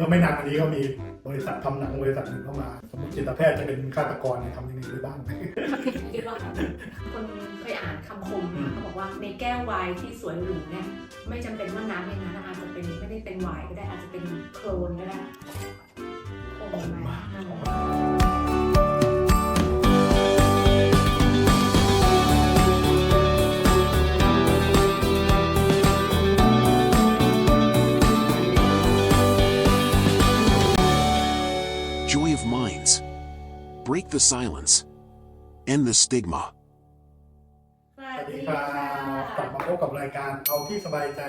มื่อไม่นานมานี้ก็มีบริษัททำหนังบริษัทหนึ่งเข้ามา สมมติจิตแพทย์จะเป็นฆาตกรเนี่ยทำยังไงได้บ้าง คิดว่าคนเคยอ่านคำคมนะคะเขาบอกว่าในแก้วไวน์ที่สวยหรูเนี่ยไม่จำเป็นว่าน้ำในนั้นอาจจะเป็นไม่ได้เป็นไวน์ก็ได้อาจจะเป็นโคลนก็ได้โอ้ขอบคุณมามากอืม the silence. End the stigma. สวัสดีครับกลับมาพบกับรายการเอาที่สบายใจ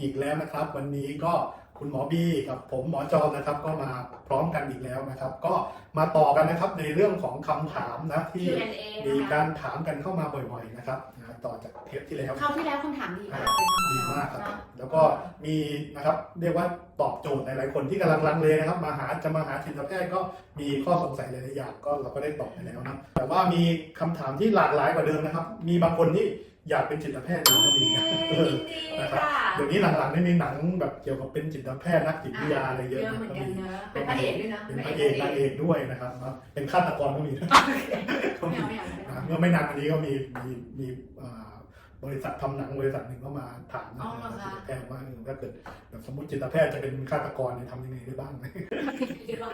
อีกแล้วนะครับ วันนี้ก็ คุณหมอบีกับผมหมอจอมนะครับ ก็มาพร้อมกันอีกแล้วนะครับ ก็มาต่อกันนะครับในเรื่องของคำถามนะที่ Q&A มีนะคะการถามกันเข้ามาบ่อยๆนะครับนะต่อจากเทปที่แล้วคราวที่แล้วคำถามดีมากเลยนะดีมากครับเนอะแล้วก็มีนะครับเรียกว่าตอบโจทย์หลายๆคนที่กำลังลังเลนะครับ มาหาจะมาหาจิตแพทย์ก็มีข้อสงสัยหลายๆอย่างก็เราก็ได้ตอบไปแล้วนะแต่ว่ามีคำถามที่หลากหลายกว่าเดิมนะครับ มีบางคนที่ อยากเป็นจิตแพทย์อยู่ก็มีนะโอเอเคอยินดีนะครับค่ะเดี๋ยวนี้หลังๆนี่มีหนังแบบเกี่ยวกับเป็นจิตแพทย์นักจิตวิทยาอะไรเยอะเยอะนะเหมือนก็กันมีเนอะเป็นพระเอกด้วยนะเป็นพระเอกนางเอกด้วยนะครับเนอะเป็นฆาตกรก็มีนะก็ไม่มีเอาไม่เอาไม่นะเอาเมื่อไม่นานมานี้ก็มีมีมีอ่าบริษัททำหนังบริษัทหนึ่งก็มาถามนะอ๋อเหรอคะจิตแพทย์ว่าเออถ้าเกิดแบบสมมติจิตแพทย์จะเป็นฆาตกรเนี่ยทำยังไงได้บ้างคิดว่า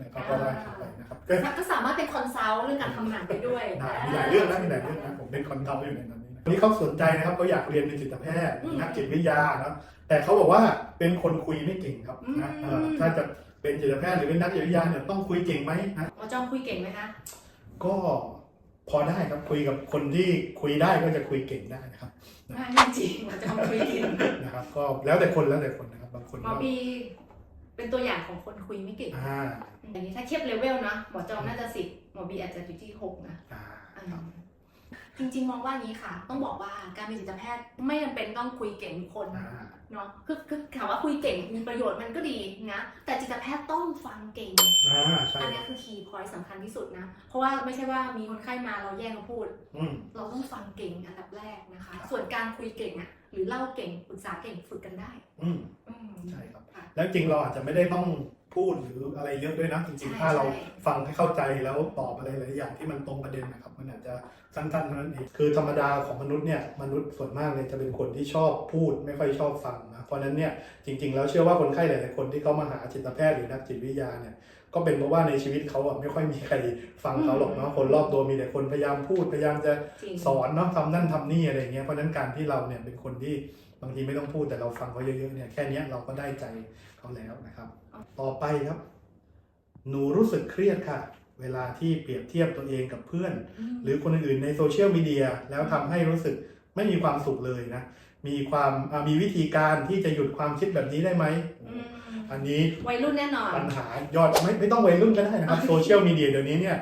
นะครับก็ได้ครับไปนะครับก็ก็สามารถเป็นคอนซัลท์เรื่องการทำหนังไปด้วยได้มีหลายเรื่องนะมีหลายเรื่องนะผมเป็นคนทำอยู่ในนั้น นี่นะวันนี้เขาสนใจนะครับเขาอยากเรียนเป็นจิตแพทย์นักจิตวิทยานะแต่เขาบอกว่าเป็นคนคุยไม่เก่งครับนะเออถ้าจะเป็นจิตแพทย์หรือเป็นนักจิตวิทยาเนี่ยต้องคุยเก่งไหมนะหมอจอมคุยเก่งไหมคะก็พอได้ครับคุยกับคนที่คุยได้ก็จะคุยเก่งได้นะครับไม่ไม่จริงหมอจอมคุยเก่งนะครับ ก็แล้วแต่คนแล้วแต่คนนะครับบางคนหมอก็บีเป็นตัวอย่างของคนคุยไม่เก่งอ่าอย่างนี้ถ้าเทียบเลเวลนะหมอจอมน่าจะสิบหมอบีอาจจะอยู่ที่หกนะอ่าอืครับม จริงๆ มองว่าอย่างนี้ค่ะ ต้องบอกว่าการเป็นจิตแพทย์ไม่จำเป็นต้องคุยเก่งทุกคนอ่าเนาะคือคือถามว่าคุยเก่งมีประโยชน์มันก็ดีนะ แต่จิตแพทย์ต้องฟังเก่งอ่าใช่อันคนี้รับคือคีย์พอยต์สำคัญที่สุดนะ เพราะว่าไม่ใช่ว่ามีคนไข้มาเราแย่งเขาพูดอืมเราต้องฟังเก่งอันดับแรกนะคะ ส่วนการคุยเก่งอะหรือเล่าเก่งปรึกษาเก่งฝึกกันได้อืมอืม ใช่ครับค่ะแล้วจริงเราอาจจะไม่ได้ต้องพูดหรืออะไรเยอะด้วยนะจริงใช่ๆถ้าเราใช่ฟังให้เข้าใจแล้วตอบอะไรหลายอย่างที่มันตรงประเด็นนะครับ มันอาจจะสั้นๆเท่านั้นเองคือธรรมดาของมนุษย์เนี่ยมนุษย์ส่วนมากเลยจะเป็นคนที่ชอบพูดไม่ค่อยชอบฟังนะเพราะฉะนั้นเนี่ยจริง ๆ แล้วเชื่อว่าคนไข้หลายๆคนที่เขามาหาจิตแพทย์หรือนักจิตวิทยาเนี่ย ก็เป็นเพราะว่าในชีวิตเขาอะไม่ค่อยมีใครฟังเขาหรอกเนาะคนรอบตัวมีแต่คนพยายามพูดพยายามจะจริง สอนเนาะทำนั่นทำนี่อะไรเงี้ยเพราะฉะนั้นการที่เราเนี่ยเป็นคนที่บางทีไม่ต้องพูดแต่เราฟังเขาเยอะๆเนี่ยแค่เนี้ยเราก็ได้ใจเขาแล้วนะครับ ต่อไปครับ หนูรู้สึกเครียดค่ะ เวลาที่เปรียบเทียบตัวเองกับเพื่อน มหรือคนอื่นๆในโซเชียลมีเดียแล้วทำให้รู้สึกไม่มีความสุขเลยนะ มีความอ่ามีวิธีการที่จะหยุดความคิดแบบนี้ได้ไหม อืมอันนี้วัยรุ่นแน่นอน ปัญหายอดไม่ไม่ต้องวัยรุ่นก็ได้นะครับโซเชียลมีเดียเดี๋ยวนี้เนี่ย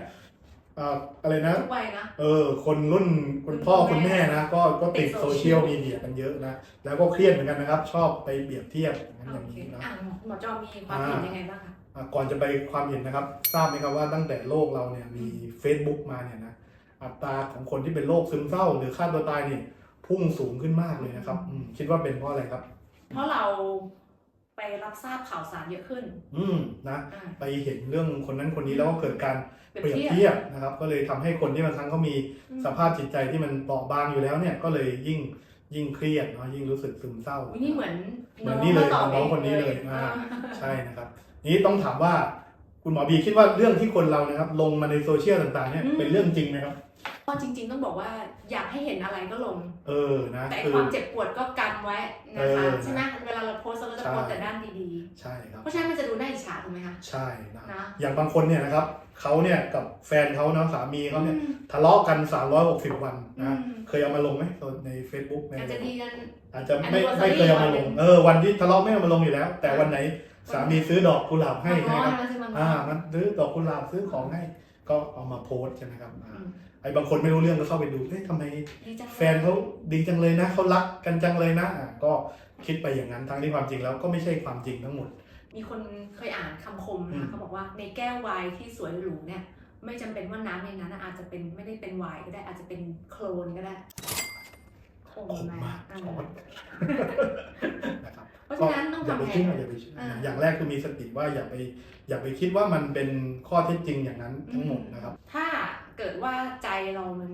เอ่ออะไรนะทุกวัยนะเออคนรุ่นคุณพ่อคุคุณณแม่แม่นะก็ก็ติดติดโซโซเชีเชียยลลมีเดียกันเยอะนะแล้วก็เครียดเหมือนกันนะครับ ชอบไปเปรียบเทียบอย่างนั้นอโอย่างเคนี้นะอะหมอจอมมีความเห็นยังไงบ้างคะอะก่อนจะไปความเห็นนะครับ ทราบไหมครับว่าตั้งแต่โลกเราเนี่ยมี Facebook มาเนี่ยนะอัตราของคนที่เป็นโรคซึมเศร้า หรือฆ่าตัวตายเนี่ยพุ่งสูงขึ้นมากเลยนะครับอืมคิดว่าเป็นเพราะอะไรครับ เพราะเรา ไปรับทราบข่าวสารเยอะขึ้น อืมนะอะไปเห็นเรื่องคนนั้นคนนี้แล้วก็เกิดการเปรียเปรียบบเทีเทียยบบนะครับ ก็เลยทำให้คนที่บางครั้งเขามีอืมสภาพจิตใจที่มันเปราะบางอยู่แล้วเนี่ยก็เลยยิ่งยิ่งเครียดเนาะยิ่งรู้สึกซึมเศร้าอุ๊ยนี่เหมือนเหมือนนี่เลยมาตบน้องงคนนี้เลยอ่าอ่าใช่นะครับ นี้ต้องถามว่าคุณหมอบีคิดว่าเรื่องที่คนเรานะครับ ลงมาในโซเชียลต่างๆเนี่ยเป็นเรื่องจริงไหมครับ ก็จริง ๆ ต้องบอกว่าอยากให้เห็นอะไรก็ลง เออนะแต่คือความเจ็บปวดก็กันไว้นะคะเออใช่ไหมเวลาเราโพสต์เราก็จะใช่โพสต์แต่ด้านดีใช่ครับๆเพราะฉะนั้นมันจะดูน่าอิจฉาถูกไหมคะใช่นะนะอย่างบางคนเนี่ยนะครับเขาเนี่ยกับแฟนเขาเนาะสามีเขาเนี่ยอืมทะเลาะกัน 360 วันนะอืมเคยเอามาลงไหมใน Facebook ในอาจจะดีกันอาจจะไม่ Anniversary ไม่เคยเอามาลงวันหนึ่งเออวันที่ทะเลาะไม่เอามาลงอยู่แล้ว แต่วันไหนสามีซื้อดอกกุหลาบให้มานะง้อครับแล้วใช่ไหมอ่ามันซื้อดอกกุหลาบซื้อของให้ก็เอามาโพสต์ใช่ไหมครับอ่าอืม ไอ้บางคนไม่รู้เรื่องก็เข้าไปดูเอ๊ะทำไมดีจังแฟนเขาดีจังเลยนะเขารักกันจังเลยนะอะก็คิดไปอย่างนั้นทั้งที่ความจริงแล้วก็ไม่ใช่ความจริงทั้งหมด มีคนเคยอ่านคำคมอืนะมเขาบอกว่าในแก้วไวน์ที่สวยหรูเนี่ยไม่จำเป็นว่าน้ำในนั้นอาจจะเป็นไม่ได้เป็นไวน์ก็ได้อาจจะเป็นโคลนก็ได้คงขมมามากอ่าช็อตนะครับเพราะฉะนั้นต้องอย่าทำไปแผเชื่อนอย่าไปเชื่ออ่าอย่างแรกคือมีสติว่าอย่าไปอย่าไปคิดว่ามันเป็นข้อเท็จจริงอย่างนั้นทั้งหมดนะครับ ถ้า เกิดว่าใจเรามัน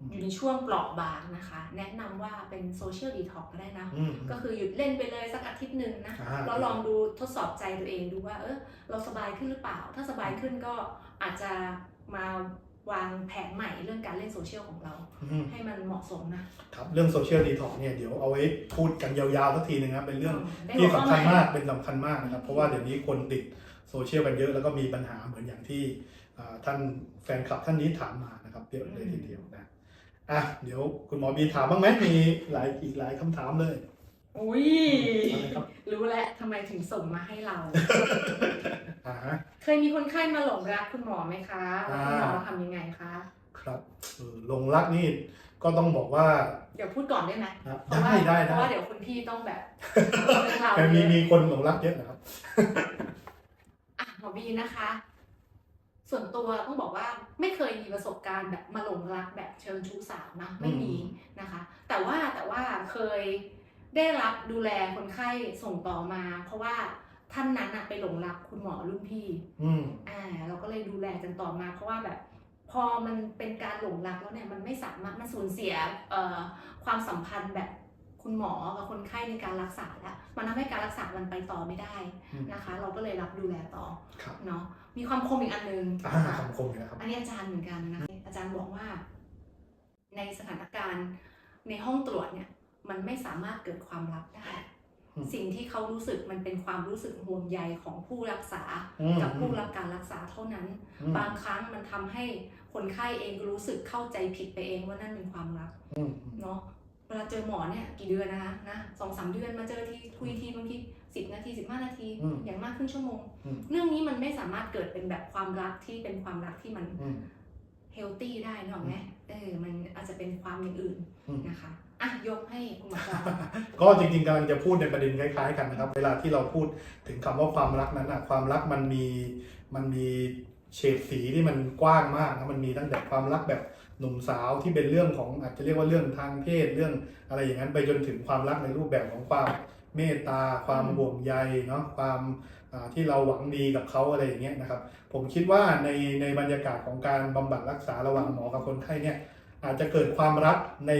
อืมอยู่ในช่วงเปราะบางนะคะ แนะนำว่าเป็นโซเชียลดีท็อกก็ได้นะอืมก็คือหยุดเล่นไปเลยสักอาทิตย์หนึ่งนะอ่าเราลองดูทดสอบใจตัวเองดูว่าเออเราสบายขึ้นหรือเปล่า ถ้าสบายขึ้นก็อาจจะมาวางแผนใหม่เรื่องการเล่นโซเชียลของเราอืมให้มันเหมาะสมนะครับเรื่องโซเชียลดีท็อกเนี่ยเดี๋ยวเอาไว้พูดกันยาวๆสักทีหนึงครับเป็นเรื่องได้ที่หัวข้อสำคัญใหมากเป็นสำคัญมากนะครับ เพราะว่าเดี๋ยวนี้คนติดโซเชียลกันเยอะแล้วก็มีปัญหาเหมือนอย่างที่อ่า ท่านแฟนคลับท่านนี้ถามมานะครับเยอะเลยทีเดียวนะอะเดี๋ยวคุณหมอบีถามบ้างไหมมีหลายอีกหลายคำถามเลยอุ้ยอะไรครับรู้แล้วทำไมถึงส่งมาให้เรา อ่าเคยมีคนไข้มาหลงรักคุณหมอไหมคะแล้วคุณหมออ่าทำยังไงคะ ครับเออลงรักนี่ก็ต้องบอกว่า เดี๋ยวพูดก่อนได้ไหมอะเพราะว่าได้ได้เพได้ราะว่าเดี๋ยวคุณพี่ต้องแบบเรื่องราวแต่มีเยอะมีคนหลงรักเยอะนะครับ อะหมอบีนะคะ ส่วนตัวต้องบอกว่าไม่เคยมีประสบการณ์แบบมาหลงรักแบบเชิงชู้สาวนะไม่มีนะคะ แต่ว่าแต่ว่าเคยได้รับดูแลคนไข้ส่งต่อมา เพราะว่าท่านนั้นอะไปหลงรักคุณหมอรุ่นพี่อืมอ่าเราก็เลยดูแลกันต่อมา เพราะว่าแบบพอมันเป็นการหลงรักแล้วเนี่ยมันไม่สามารถมันสูญเสียเอ่อความสัมพันธ์แบบ คุณหมอกับคนไข้ในการรักษาแล้วมันทำให้การรักษามันไปต่อไม่ได้อืมนะคะ เราก็เลยรับดูแลต่อครับเนาะมีความคมอีกอันหนึงอ่าคำคมอยู่นะครับอันนี้อาจารย์เหมือนกันนะอาจารย์บอกว่า ในสถานการณ์ในห้องตรวจเนี่ย มันไม่สามารถเกิดความลับได้อืมสิ่งที่เขารู้สึกมันเป็นความรู้สึกห่วงใยของผู้รักษาอืมกับผู้รับการรักษาเท่านั้นอืมบางครั้งมันทำให้คนไข้เองรู้สึกเข้าใจผิดไปเองว่านั่นเป็นความรักอืมอืมเนาะ เวลาเจอหมอเนี่ยกี่เดือนนะคะนะสองสามเดือนมาเจอทีคุยทีบางทีสิบนาทีสิบห้านาที อืมอย่างมากครึ่งชั่วโมง อืม เรื่องนี้มันไม่สามารถเกิดเป็นแบบความรักที่เป็นความรักที่มันอืม เฮลตี้ได้เนกอะไหมเออมันอาจจะเป็นความอย่างอื่นอืม นะคะอะยกให้คุณหมอจอมก็จริงๆกำลังจะพูดในประเด็นคล้ายๆกันนะครับ เวลาที่เราพูดถึงคำว่าความรักนั้นอะความรักมันมีมันมีเฉดสีที่มันกว้างมากนะมันมีตั้งแต่ความรักแบบ หนุ่มสาวที่เป็นเรื่องของอาจจะเรียกว่าเรื่องทางเพศเรื่องอะไรอย่างนั้นไปจนถึงความรักในรูปแบบของความเมตตาความอืมห่วงใยเนาะความอ่าที่เราหวังดีกับเขาอะไรอย่างเงี้ยนะครับ ผมคิดว่าในในบรรยากาศของการบำบัดรักษาระหว่างหมอกับคนไข้เนี่ยอาจจะเกิดความรักใน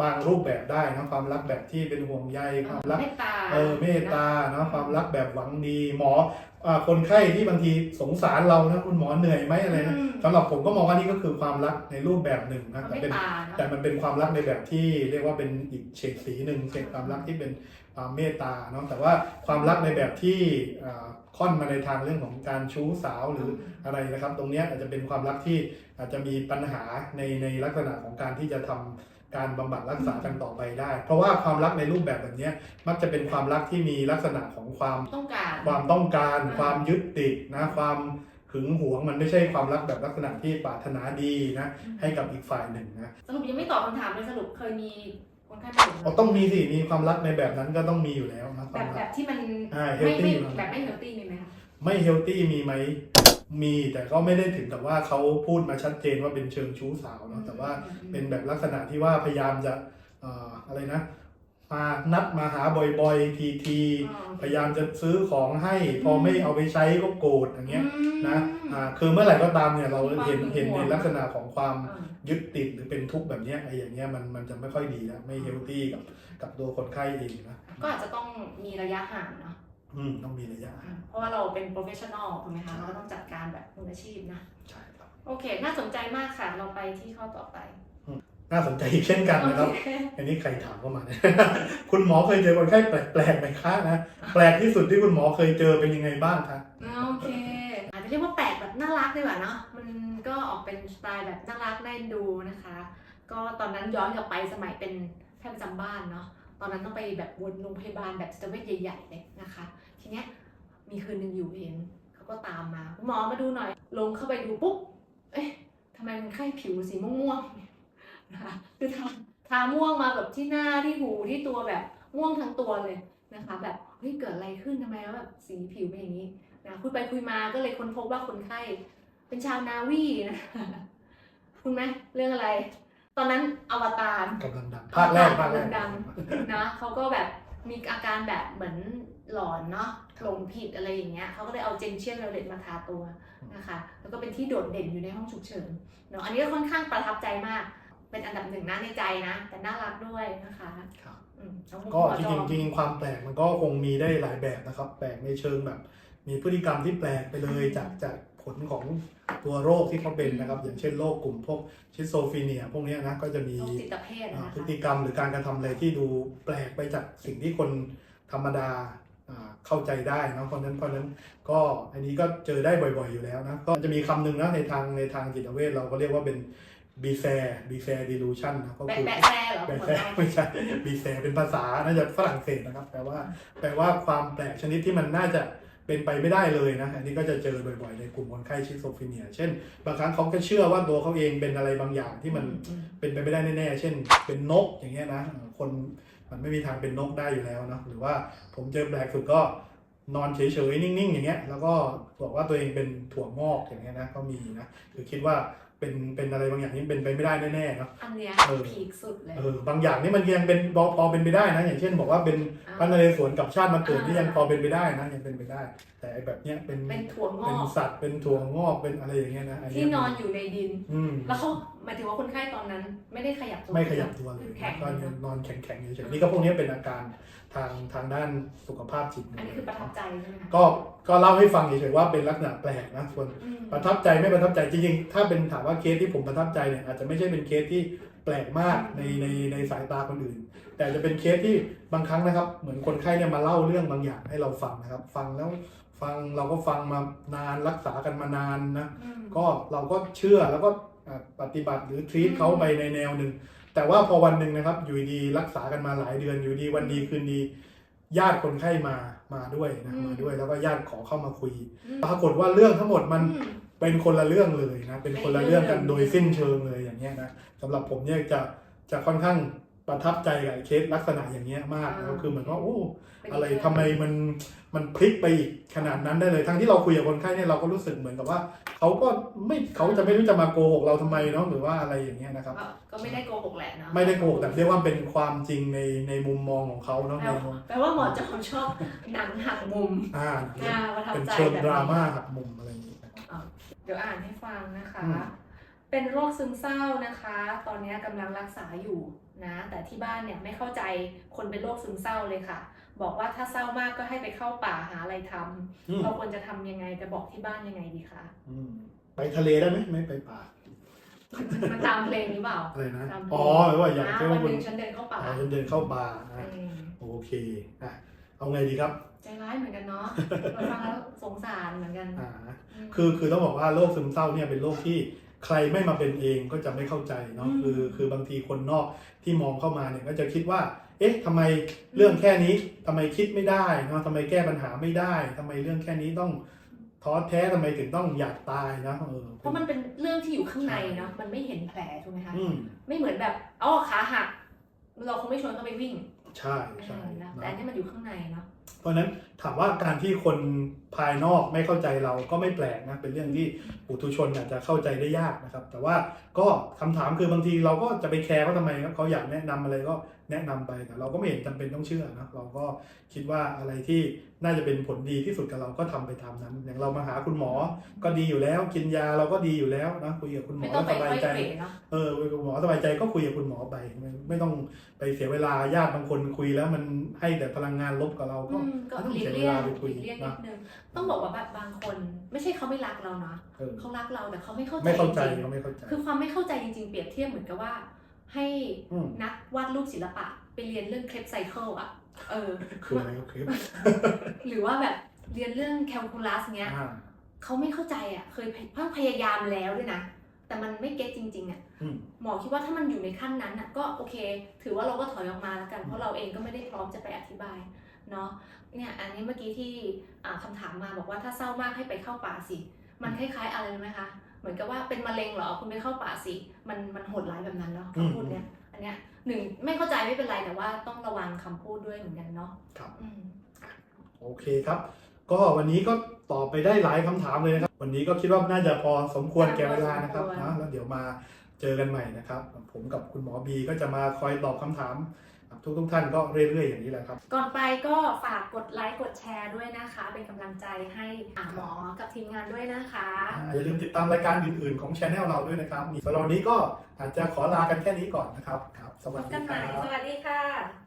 บางรูปแบบได้นะความรักแบบที่เป็นห่วงใยความรักเมตตาเออเมตตาเนาะความรักแบบหวังดีหมออ่า คนไข้ที่บางทีสงสารเรานะคุณหมอเหนื่อยไหมอะไรนะอืมสำหรับผมก็มองว่านี่ก็คือความรักในรูปแบบหนึ่งนะความแต่เมตเป็นตาเนอะแต่มันเป็นความรักในแบบที่เรียกว่าเป็นอีกเฉดสีหนึ่งเฉดความรักที่เป็นความเมตตาเนาะแต่ว่าความรักในแบบที่อ่าค่อนมาในทางเรื่องของการชู้สาวหรืออะไรนะครับ ตรงเนี้ยอาจจะเป็นความรักที่อาจจะมีปัญหาในในลักษณะของการที่จะทำ การบำบัดรักษากันต่อไปได้ เพราะว่าความรักในรูปแบบแบบเนี้ยมักจะเป็นความรักที่มีลักษณะของความต้องการ ความต้องการอ่าความยึดติดนะความหึงหวงมันไม่ใช่ความรักแบบลักษณะที่ปรารถนาดีนะให้กับอีกฝ่ายหนึ่งนะสรุปยังไม่ตอบคำถามเลยสรุปเคยมีคนไข้มาหลงอ๋อต้องมีสิมีความรักในแบบนั้นก็ต้องมีอยู่แล้วนะคแบวามบแบรักบที่มันอ่าไม่ healthy ไม่มั้งแบบไม่เฮลตี้มีไหมคะไม่เฮลตี้มีไหม มีแต่ก็ไม่ได้ถึงกับว่าเขาพูดมาชัดเจนว่าเป็นเชิงชู้สาวเนาะแต่ว่าเป็นแบบลักษณะที่ว่าพยายามจะเอ่ออะไรนะมานัดมาหาบ่อยๆ ทีทีอ๋อพยายามจะซื้อของให้ พอไม่เอาไปใช้ก็โกรธอย่างเงี้ยอืมนะอ่าคือเมื่อไหร่ก็ตามเนี่ยเราความเห็นหึงเห็นหวงในลักษณะของความอ่ายึดติดหรือเป็นทุกข์แบบเนี้ยไอ้อย่างเงี้ยมันมันจะไม่ค่อยดีนะไม่เฮลตี้กับกับตัวคนไข้เองนะก็อาจจะต้องมีระยะห่างเนาะอืม ต้องมีระยะเพราะว่าเราเป็น professional ถูกไหมคะเราก็ต้องจัดการแบบมืออาชีพนะใช่ครับโอเค น่าสนใจมากค่ะ เราไปที่ข้อต่อไป น่าสนใจอีกเช่นกันนะครับโอเคอันนี้ใครถามเข้ามาเนี่ยคุณหมอเคยเจอคนไข้แปลกๆไหมคะนะ แปลกที่สุดที่คุณหมอเคยเจอเป็นยังไงบ้างคะโอเค อาจจะเรียกว่าแปลกแบบน่ารักดีกว่าเนาะ มันก็ออกเป็นสไตล์แบบน่ารักน่าเอ็นดูนะคะ ก็ตอนนั้นย้อนกลับไปสมัยเป็นแพทย์ประจำบ้านเนาะ ตอนนั้นต้องไปแบบวนโรงพยาบาลแบบจิตเวชใหญ่ๆเลยนะคะ ทีเนี้ยมีคืนหนึ่งอยู่เองเขาก็ตามมาคุณหมอมาดูหน่อย ลงเข้าไปดูปุ๊บเอ๊ะทำไมมันไข้ผิวสีม่วงๆนะคะคือทาทาม่วงมาแบบที่หน้าที่หูที่ตัวแบบม่วงทั้งตัวเลยนะคะ แบบเฮ้ยเกิดอะไรขึ้นทำไมแล้วแบบสีผิวเป็นอย่างนี้นะคุยไปคุยมาก็เลยค้นพบว่าคนไข้เป็นชาวนาวีนะคุณไหมเรื่องอะไร ตอนนั้นอวตารกำลังดังภาคแรกภาคแรกดังนะเขาก็แบบมีอาการแบบเหมือน หลอนเนาะหลงผิดอะไรอย่างเงี้ยเขาก็เลยเอาเจนเชียนเวลเลตมาทาตัวนะคะ แล้วก็เป็นที่โดดเด่นอยู่ในห้องฉุกเฉินเนาะอันนี้ก็ค่อนข้างประทับใจมาก เป็นอันดับหนึ่งนะในใจนะ แต่น่ารักด้วยนะคะครับอืมน้องมุก็ขอจจริองๆจริงๆความแปลกมันก็คงมีได้หลายแบบนะครับ แปลกในเชิงแบบ มีพฤติกรรมที่แปลกไปเลยจากจากผลของตัวโรคที่เขาเป็นนะครับ อย่างเช่นโรคกลุ่มพวกชิสโซฟีเนีย พวกเนี้ยนะก็จะมีโรคจิตเภทอ่านะพฤคะติกรรมหรือการกระทำอะไรที่ดูแปลกไปจากสิ่งที่คนธรรมดาอ่า เข้าใจได้เนอะเพราะฉะนั้นเพราะฉะนั้นก็อันนี้ก็เจอได้บ่อยๆอยู่แล้วนะก็จะมีคำหนึ่งนะในทางในทางจิตเวชเราก็เรียกว่าเป็น b ีแฟร์บีแฟร์ดิลูชันนะก็แบะคือแบะแซ่เหรอแปลหัวแปลเราะไม่ใช่บีแฟร์เป็นภาษาน่าจะฝรั่งเศสนะครับแปลว่าแปลว่าความแปลกชนิดที่มันน่าจะเป็นไปไม่ได้เลยนะอันนี้ก็จะเจอบ่อยๆ ในกลุ่มคนไข้ชิสโซฟีเนีย เช่น บางครั้งเขาก็เชื่อว่าตัวเขาเองเป็นอะไรบางอย่างที่มันอืมเป็นไปไม่ได้แน่ๆ เช่น เป็นนกอย่างเงี้ยนะเออคน มันไม่มีทางเป็นนกได้อยู่แล้วเนอะหรือว่าผมเจอแปลกสุดก็นอนเฉยๆ นิ่งๆ อย่างเงี้ย แล้วก็บอกว่าตัวเองเป็นถั่วงอกอย่างเงี้ยนะก็มีนะคือคิดว่าเป็นเป็นอะไรบางอย่างที่เป็นไปไม่ได้แน่ๆเนอะอันเนี้ยเออพีคสุดเลยเออบางอย่างนี่มันยังเป็นพอพอเป็นไปได้นะ อย่างเช่น บอกว่าเป็นพระนเรศวรกับชาติมาเกิดนี่ยังพอเป็นไปได้นะยังเป็นไปได้ แต่ไอ้แบบเนี้ยเป็นเป็นถั่วงเป็นอกสัตว์เป็นถั่วงอกเป็นอะไรอย่างเงี้ยนะอัที่นอนอยู่ในดินอืมแล้วเขา หมายถึงว่าคนไข้ตอนนั้นไม่ได้ขยับตัวไม่ขยับตัวเลยแข็งก็นอนแข็งๆเฉยๆนี่ก็พวกนี้เป็นอาการทางทางด้านสุขภาพจิตอันนี้คือประทับใจใช่ไหมคะก็ก็เล่าให้ฟังเฉยๆว่าเป็นลักษณะแปลกนะส่วนอืมประทับใจไม่ประทับใจจริงๆถ้าเป็นถามว่าเคสที่ผมประทับใจเนี่ยอาจจะไม่ใช่เป็นเคสที่แปลกมากในในในสายตาคนอื่น แต่จะเป็นเคสที่บางครั้งนะครับ เหมือนคนไข้เนี่ยมาเล่าเรื่องบางอย่างให้เราฟังนะครับ ฟังแล้วฟังเราก็ฟังมานานรักษากันมานานนะอืมก็เราก็เชื่อแล้วก็อะ ปฏิบัติหรือทรีตเขาไปในแนวหนึ่ง แต่ว่าพอวันหนึ่งนะครับ อยู่ดีรักษากันมาหลายเดือน อยู่ดีวันดีคืนดี ญาติคนไข้มามาด้วยนะมาด้วยแล้วก็ญาติขอเข้ามาคุยอืมปรากฏว่าเรื่องทั้งหมดมันอืมเป็นคนละเรื่องเลยนะเป็นคนละเรื่องกันเป็นโดเรื่องยสิ้นเชิงเลยอย่างเงี้ยนะสำหรับผมเนี่ยจะจะค่อนข้าง ประทับใจกับไอ้เคสลักษณะอย่างเงี้ยมากนะก็คือเหมือนว่าโอ้เป็นอะไรเงทำไมมันมันพลิกไปอีกขนาดนั้นได้เลย ทั้งที่เราคุยกับคนไข้เนี่ยเราก็รู้สึกเหมือนกับว่าเขาก็ไม่เขาจะไม่รู้จะมาโกหกเราทำไมเนาะหรือว่าอะไรอย่างเงี้ยนะครับก็ก็ไม่ได้โกหกแหละเนาะไม่ได้โกหกแต่เรียกว่าเป็นความจริงในในมุมมองของเขาเนาะแปลในว่ามุมแปลว่าหมอจอมชอบหนังหักมุมอ่าน่าประทับเป็นใจเชิงแบบดราม่านี้หักมุมอะไรอย่างเงี้ยนะครับเดี๋ยวอ่านให้ฟังนะคะอืมเป็นโรคซึมเศร้านะคะ ตอนนี้กำลังรักษาอยู่ นะแต่ที่บ้านเนี่ยไม่เข้าใจคนเป็นโรคซึมเศร้าเลยค่ะ บอกว่าถ้าเศร้ามากก็ให้ไปเข้าป่าหาอะไรทำอืมเราควรจะทำยังไงจะบอกที่บ้านยังไงดีคะอืมไปทะเลได้ไหมไม่ไปป่ามันตามเพลงหรือเปล่าอะไรนะตามเพลงอ๋อหรือว่าอยากนะให้วัว่านหคุณนึ่งฉันเดินเข้าป่าอ๋อฉันเดินเข้าป่าอะอืมโอเคอะเอาไงดีครับ ใจร้ายเหมือนกันเนาะเราฟังแล้วสงสารเหมือนกันอ่ามคือคือต้องบอกว่าโรคซึมเศร้าเนี่ยเป็นโรคที่ใครไม่มาเป็นเองก็จะไม่เข้าใจเนาะอืมคือคือบางทีคนนอก ที่มองเข้ามาเนี่ยก็จะคิดว่า เอ๊ะทำไมเรื่องแค่นี้ทำไมคิดไม่ได้เนาะทำไมแก้ปัญหาไม่ได้ทำไมเรื่องแค่นี้ต้องท้อแท้ทำไมถึงต้องอยากตายนะเออเพราะมันเป็นเรื่องที่อยู่ข้างในเนาะมันไม่เห็นแผลถูกไหมคะอืมไม่เหมือนแบบอ๋อขาหักเราคงไม่ชวนเขาไปวิ่ง ใช่ใช่เออนะนะแต่อันนี้มันอยู่ข้างในเนาะ เพราะฉะนั้นถามว่าการที่คนภายนอกไม่เข้าใจเราก็ไม่แปลกนะเป็นเรื่องที่ปุถุชนอาจจะเข้าใจได้ยากนะครับ แต่ว่าก็คำถามคือบางทีเราก็จะไปแคร์เขาทำไมครับเขาอยากแนะนำอะไรก็แนะนำไปแต่เราก็ไม่เห็นจำเป็นต้องเชื่อนะเราก็คิดว่าอะไรที่น่าจะเป็นผลดีที่สุดกับเราก็ทำไปตามนั้น อย่างเรามาหาคุณหมอก็ดีอยู่แล้ว กินยาเราก็ดีอยู่แล้วนะคุยกับคุณหมอไม่ต้องไปสบาค่ยอยใจเขวเนาะเออคุณหมอสบายใจก็คุยกับคุณหมอไปไม่ไม่ต้องไปเสียเวลาญาติบางคนคุยแล้วมันให้แต่พลังงานลบกับเราก็อืมก็ไม่ต้องหลีเสีกยเวเลี่ยลางไปคุยหลีกเลี่ยงนินะดนึงต้องบอกว่าแบบบางคนไม่ใช่เขาไม่รักเรานะเออเขารักเราแต่เขาไม่เข้าใจไม่เข้าใจจริงเขาไม่เข้าใจๆคือความไม่เข้าใจจริงๆเปรียบเทียบเหมือนกับว่า ให้อืมนักวาดรูปศิลปะ ไปเรียนเรื่องเคลปไซเคิลอะเออคืออะไรครับคลิปหรือว่าแบบเรียนเรื่องแคลคูลัสเงี้ยอ่าเขาไม่เข้าใจอะ เคยพพยายามแล้วด้วยนะ แต่มันไม่เก็ตจริง ๆอะอืมหมอคิดว่าถ้ามันอยู่ในขั้นนั้นอะก็โอเค ถือว่าเราก็ถอยออกมาแล้วกัน เพราะเราเองก็ไม่ได้พร้อมจะไปอธิบายเนาะเนี่ยอันนี้เมื่อกี้ที่อ่าคำถามมาบอกว่าถ้าเศร้ามากให้ไปเข้าป่าสิ มันคล้ายๆอะไรรู้ไหมคะเห มือนกับว่าเป็นมะเร็งเหรอคุณไปเข้าป่าสิมันมันโหดร้ายแบบนั้นเนาะอืมคำพูดเนี้ยอันเนี้ยหนึ่งไม่เข้าใจไม่เป็นไรแต่ว่าต้องระวังคำพูดด้วยเหมือนกันเนาะครับอืมโอเคครับ ก็วันนี้ก็ตอบไปได้หลายคำถามเลยนะครับ วันนี้ก็คิดว่าน่าจะพอสมควรแก่เวลานะครับพอสมควรนะแล้วเดี๋ยวมาเจอกันใหม่นะครับ ผมกับคุณหมอบีก็จะมาคอยตอบคำถาม ทุกทุกๆท่านก็เรื่อยๆอย่างนี้แหละครับ ก่อนไปก็ฝากกดไลค์กดแชร์ด้วยนะคะ เป็นกำลังใจให้อ่าหมอกับทีมงานด้วยนะคะอ่าอย่าลืมติดตามรายการอื่นๆของช anel เราด้วยนะครับสำหรับวันนี้ก็อาจจะขอลากันแค่นี้ก่อนนะครับครับ สพวัสบดีกันใหคม่รับสวัสดีค่ะ